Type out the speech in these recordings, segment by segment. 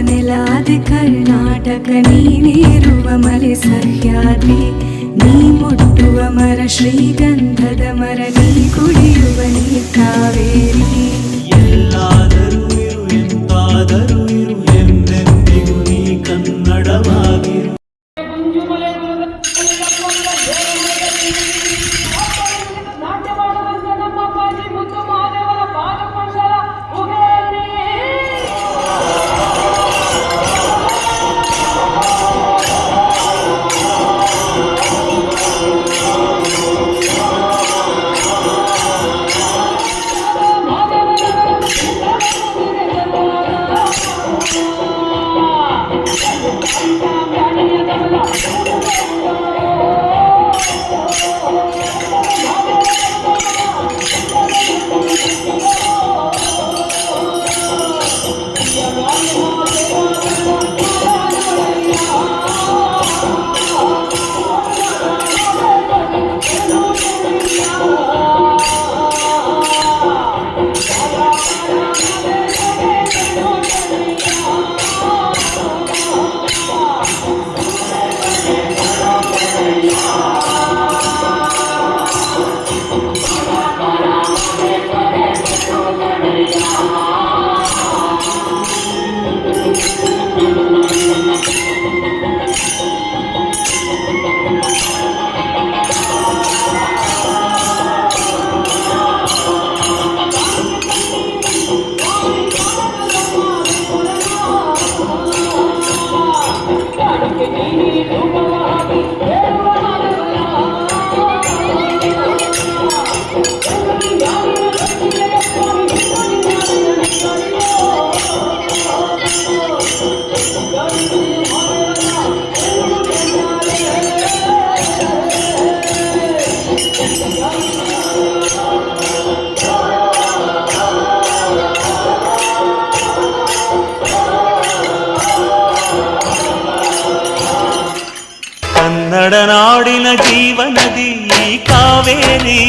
ನೆಲಾದೆ ಕರ್ನಾಟಕ ನೀರುವ ಮಲೆ ಸಹ್ಯಾದ್ರಿ, ನೀ ಮುಟ್ಟುವ ಮರ ಶ್ರೀಗಂಧದ ಮರ ನೀ ಕುಡಿಯುವ ನೀ ಕಾವೇರಿ. ಎಲ್ಲಾದರೂ ಎಂತಾದರೂ ಕನ್ನಡ నడనాడిన జీవనది కావేరీ.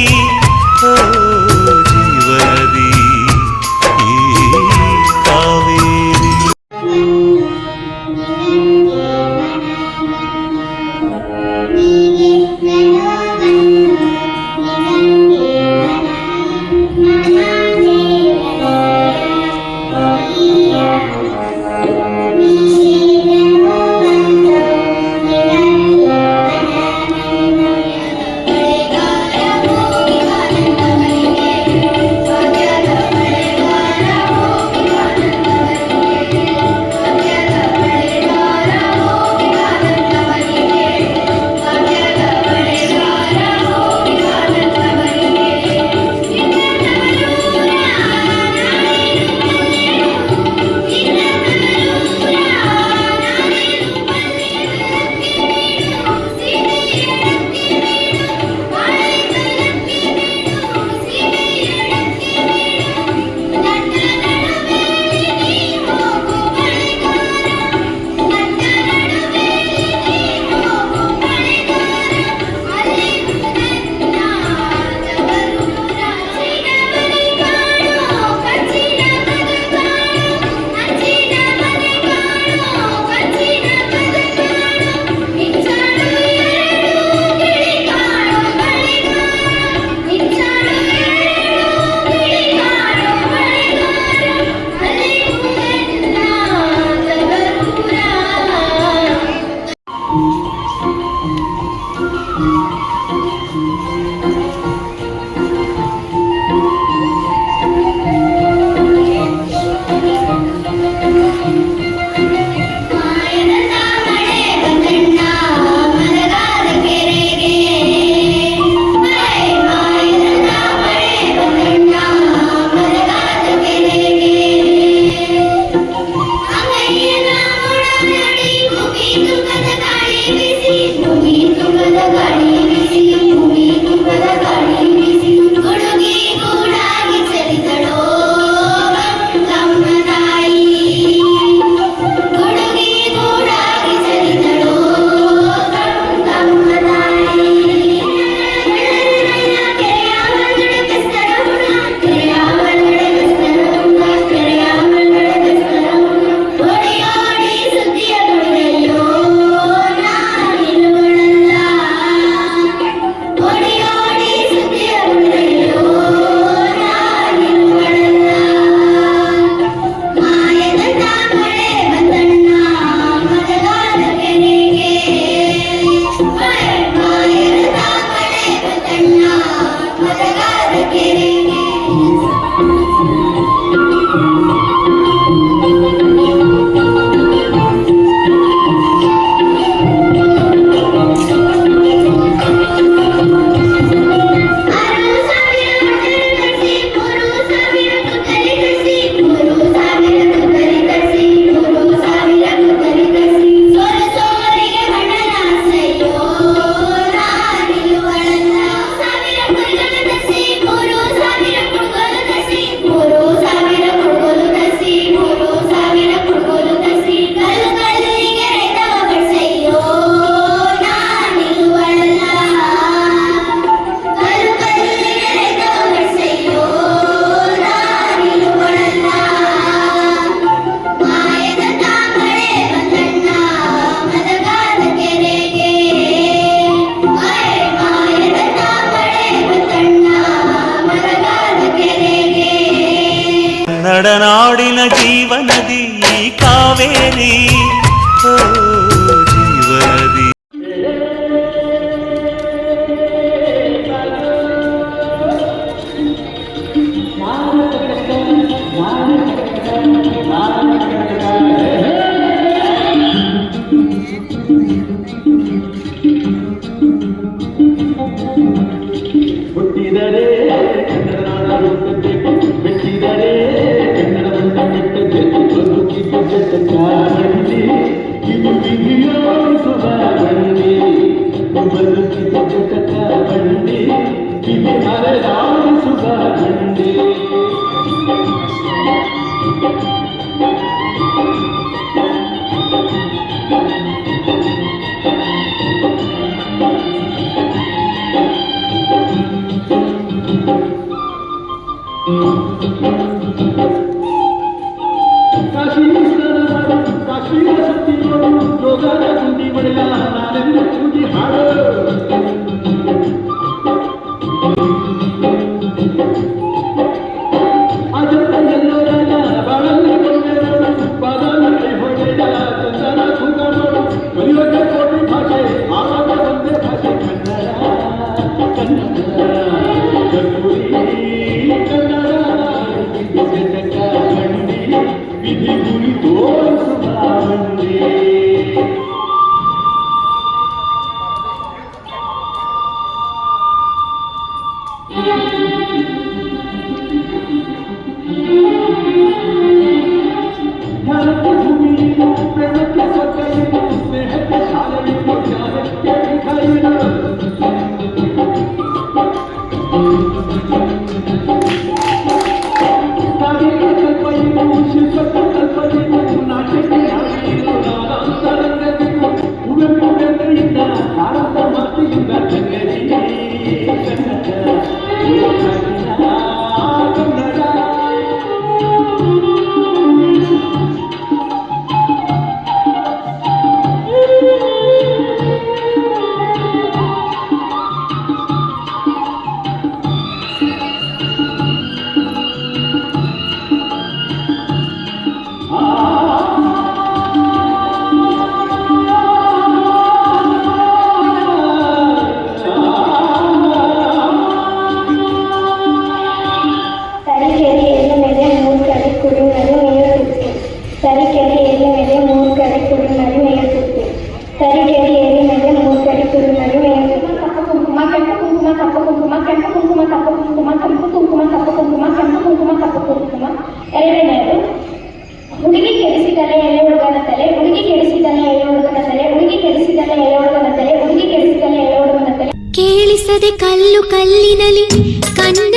ಕೇಳಿಸದೆ ಕಲ್ಲು ಕಲ್ಲಿನಲಿ ಕನ್ನಡ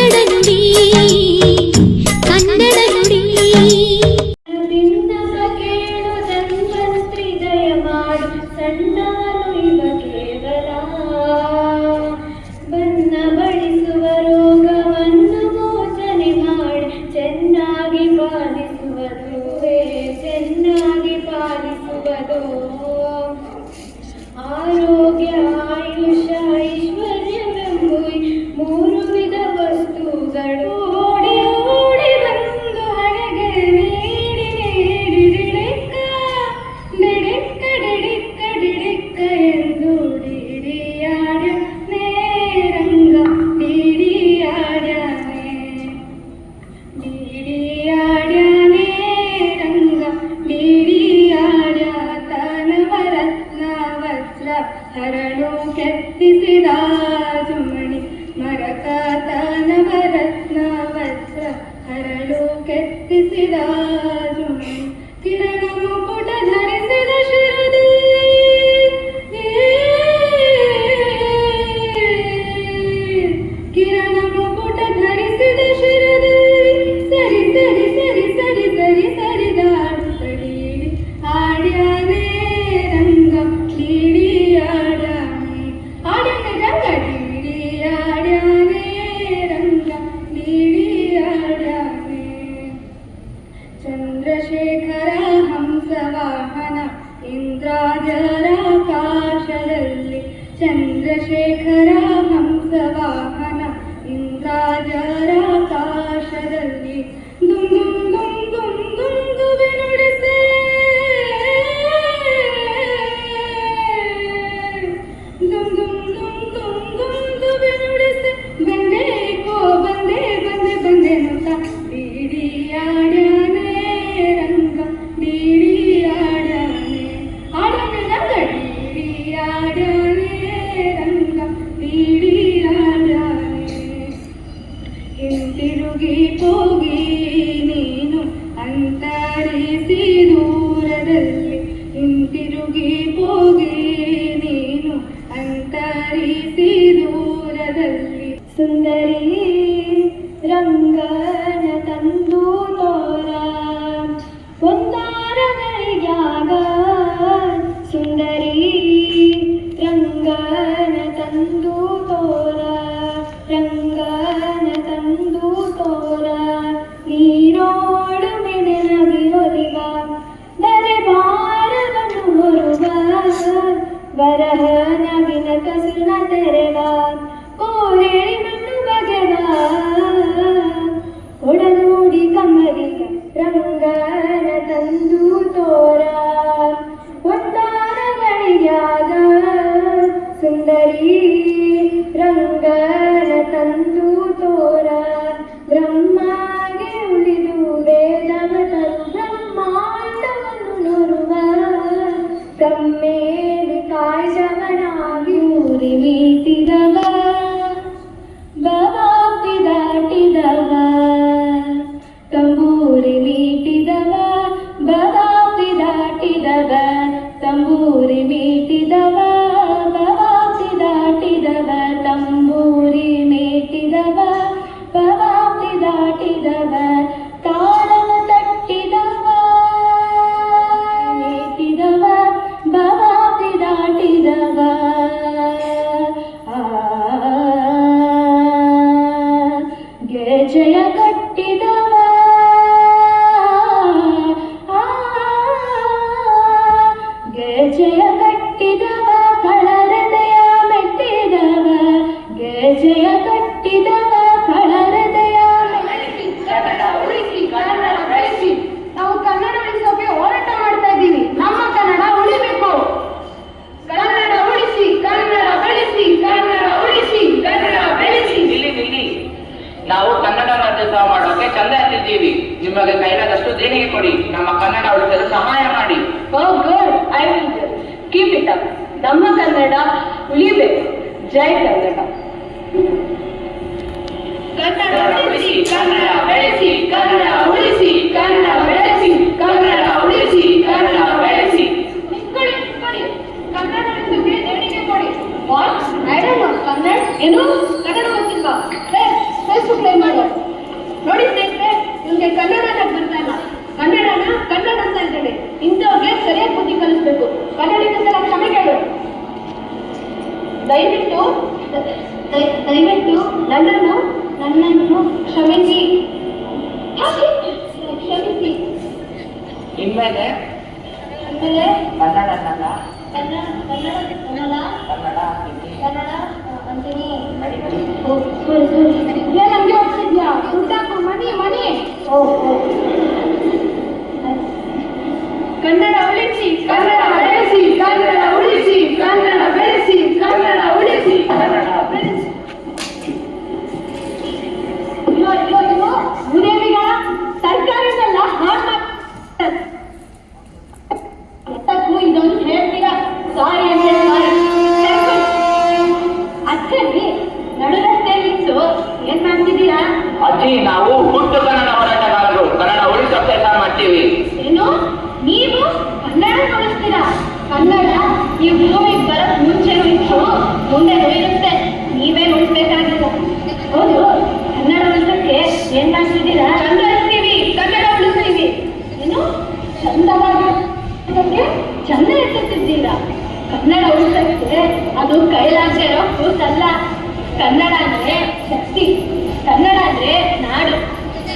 बरह न बिन कसर न तेरे बात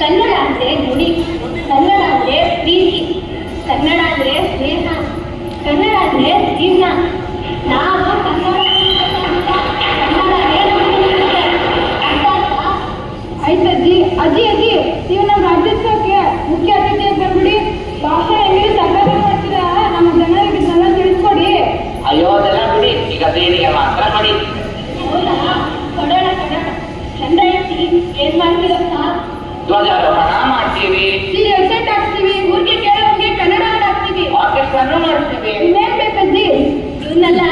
ಕನ್ನಡ ಅಂದರೆ ನುಡಿ. ಕನ್ನಡ ಅಂದ್ರೆ ಪ್ರೀತಿ. ಕನ್ನಡ ಅಂದ್ರೆ ಸ್ನೇಹ. ಕನ್ನಡ ಅಂದ್ರೆ ಜೀವನ. ನಾವು ಕನ್ನಡ ಆಯ್ತು ಅಜ್ಜಿ ಅಜ್ಜಿ ಅಜ್ಜಿ ನೀವು ನಮ್ಮ ರಾಜ್ಯೋತ್ಸವಕ್ಕೆ ಮುಖ್ಯ ಅತಿಥಿಯಾಗಿ ಬಂದ್ಬಿಡಿ. ಭಾಷಣ ಹೆಂಗಿದೆ ಸಕ್ಕರೆ ಮಾಡ್ತೀರಾ? ನಮ್ಮ ಜನರಿಗೆ ಜನ ತಿಳಿಸ್ಕೊಡಿ. ಅಯ್ಯೋ, ಅದೆಲ್ಲ ಬಿಡಿ ಈಗ ಬೇರೆ ಅಲ್ಲ ಧ್ವಜಾರೋಹಣ ಮಾಡ್ತೀವಿ. ಸೀರಿಯಲ್ ಹಾಕ್ತೀವಿ ಊರಿಗೆ ಕೇಳೋಂಗೆ ಕನ್ನಡ ಹಾಡ್ತೀವಿ ಆರ್ಕೆಸ್ಟ್ರಾನು ಮಾಡ್ತೀವಿ. ಇನ್ನೇನ್ ಬೇಕಜ್ಜಿ ಇವನ್ನೆಲ್ಲ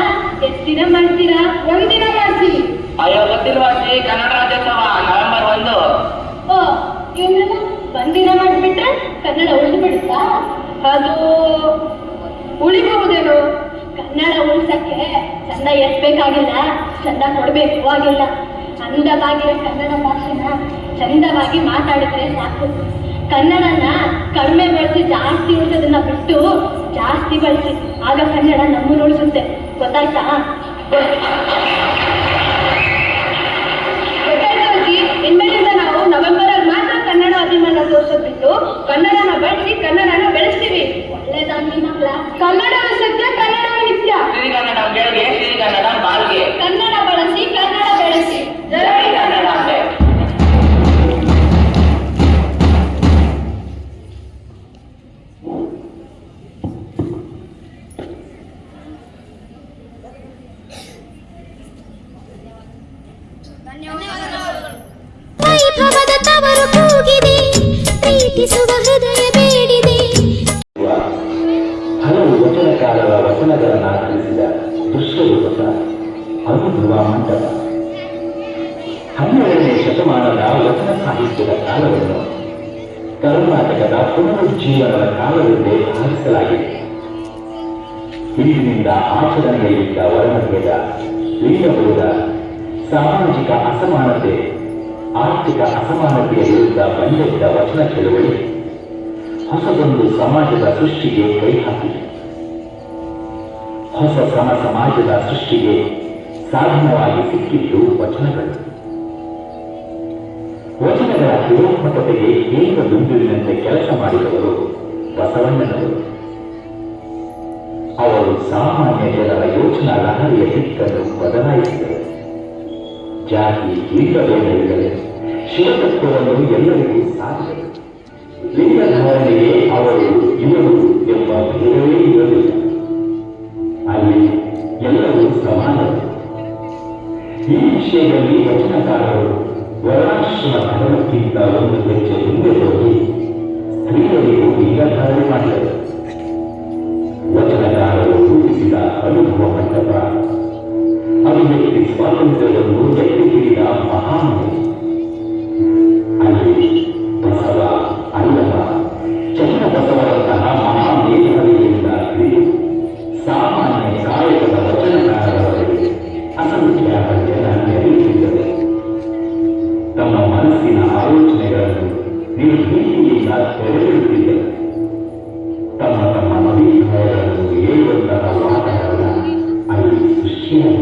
ಎಷ್ಟ್ ದಿನ ಮಾಡ್ತೀರಾ? ಒಂದಿನ ಮಾಡ್ತೀವಿ. ಅಯ್ಯೋ ಗೊತ್ತಿಲ್ವಾ ಅಜ್ಜಿ ಕನ್ನಡ ನವೆಂಬರ್ ಒಂದು. ಓ ಇವನ್ನೆಲ್ಲ ಮಾಡಿಬಿಟ್ರೆ ಕನ್ನಡ ಉಳಿದ್ಬಿಡುತ್ತಾ ಅದು ಉಳಿಬಹುದೇನೋ? ಕನ್ನಡ ಉಳಿಸಕ್ಕೆ ಚಂದ ಎತ್ಬೇಕಾಗಿಲ್ಲ ಚಂದ ಕೊಡ್ಬೇಕು ಆಗಿಲ್ಲ. ಅಂದವಾಗಿರೋ ಕನ್ನಡ ಭಾಷೆನ ಚಂದವಾಗಿ ಮಾತಾಡಿದ್ರೆ ಸಾಕು. ಕನ್ನಡನ ಕಡಿಮೆ ಬಳಸಿ ಜಾಸ್ತಿ ಉಳಿಸೋದನ್ನ ಬಿಟ್ಟು ಜಾಸ್ತಿ ಬಳಸಿ ಆಗ ಕನ್ನಡ ನಮ್ಮನ್ನು ಉಳಿಸುತ್ತೆ. ಗೊತ್ತಾಯ್ತಾ? ಇನ್ಮೇಲಿಂದ ನಾವು ನವೆಂಬರಲ್ಲಿ ಮಾತ್ರ ಕನ್ನಡ ಅಭಿಮಾನ ತೋರ್ಸೋದ್ ಬಿಟ್ಟು ಕನ್ನಡನ ಬಳಸಿ ಕನ್ನಡನ ಬೆಳೆಸ್ತೀವಿ. ಒಳ್ಳೇದಾಗ್ಲಿ ಮಕ್ಕಳ. ಕನ್ನಡ ಸತ್ಯ ಕನ್ನಡ ನಿತ್ಯ ಕನ್ನಡ ಬಾಳ್ಗೆ ಕನ್ನಡ ಬಾಲ್ಗೆ. ಕನ್ನಡ ಲಿಂಗಭೇದ ಸಾಮಾಜಿಕ ಅಸಮಾನತೆ, ಆರ್ಥಿಕ ಅಸಮಾನತೆಯ ವಿರುದ್ಧ ಬಂದೆದ್ದ ವಚನ ಚಳುವಳಿ ಹೊಸದೊಂದು ಸಮಾಜದ ಸೃಷ್ಟಿಗೆ ಕೈ ಹಾಕಿದೆ. ಹೊಸ ಸಮ ಸಮಾಜದ ಸೃಷ್ಟಿಗೆ ಸಾಧನವಾಗಿ ಸಿಕ್ಕಿದ್ದು ವಚನಗಳು. ವಚನಗಳ ಕ್ರಿಯಾತ್ಮಕತೆಗೆ ಏಕ ಬಿಂದುವಿನಂತೆ ಕೆಲಸ ಮಾಡಿದವರು ಬಸವಣ್ಣನವರು. ಅವರು ಸಾಮಾನ್ಯ ಜನರ ಯೋಚನಾ ಲಹರಿಯ ದಿಕ್ಕನ್ನು ಬದಲಾಯಿಸಿದರು. ಜಾತಿ ಲಿಂಗಭೇದವಿಲ್ಲದೆ ಶಿವತತ್ವವನ್ನು ಎಲ್ಲರಿಗೂ ಸಾಧಿಸಿದರು ಲಿಂಗಧಾರಣೆಗೆ ಅವರು ಇವರು ಎಂಬ ಭೇದವೇ ಇರಲಿಲ್ಲ. ಅಲ್ಲಿ ಎಲ್ಲರೂ ಸಮಾನರು ಈ ವಿಷಯದಲ್ಲಿ ವಚನಕಾರರು ವರ್ಣಾಶ್ರಮ ಧರ್ಮಕ್ಕಿಂತ ಒಂದು ಹೆಜ್ಜೆ ಮುಂದೆ ಹೋಗಿ, ಸ್ತ್ರೀಯರಿಗೂ ಲಿಂಗಧಾರಣೆ ಮಾಡಿದರು. ವಚನಕಾರರು ರೂಪಿಸಿದ ಅನುಭವ ಮಂಟಪ ಅಭಿವ್ಯಕ್ತಿ ಸ್ವಾತಂತ್ರ್ಯವನ್ನು ಎತ್ತಿ ಹಿಡಿದ school.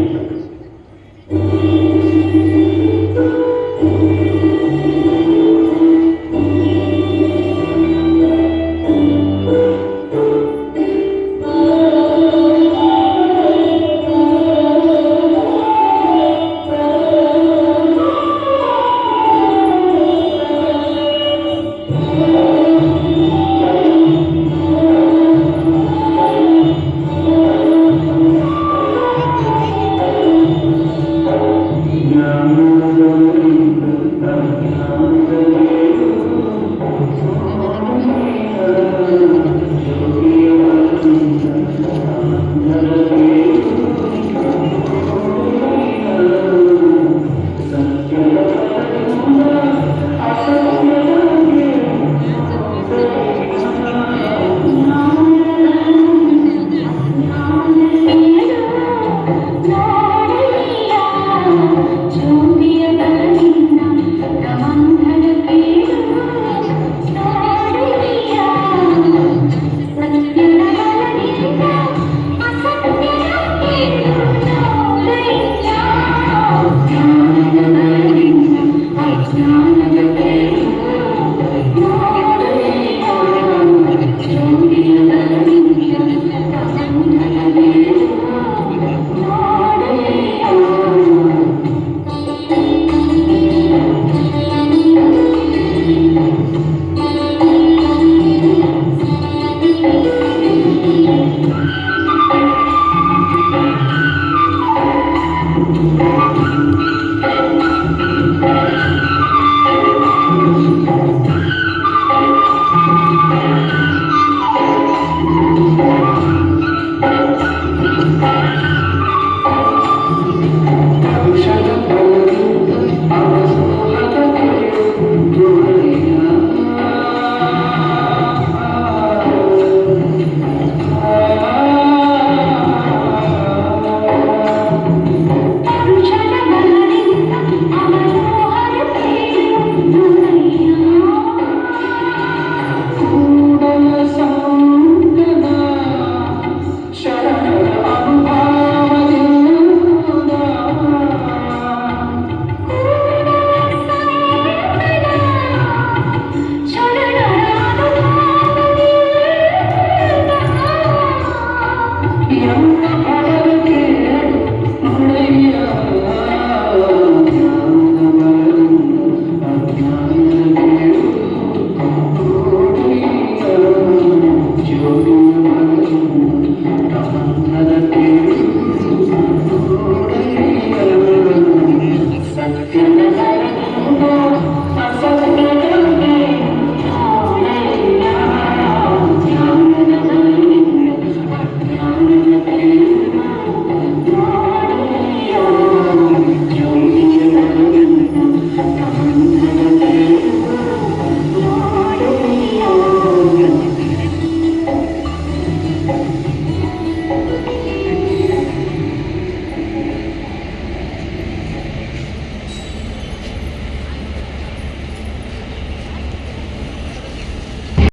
you.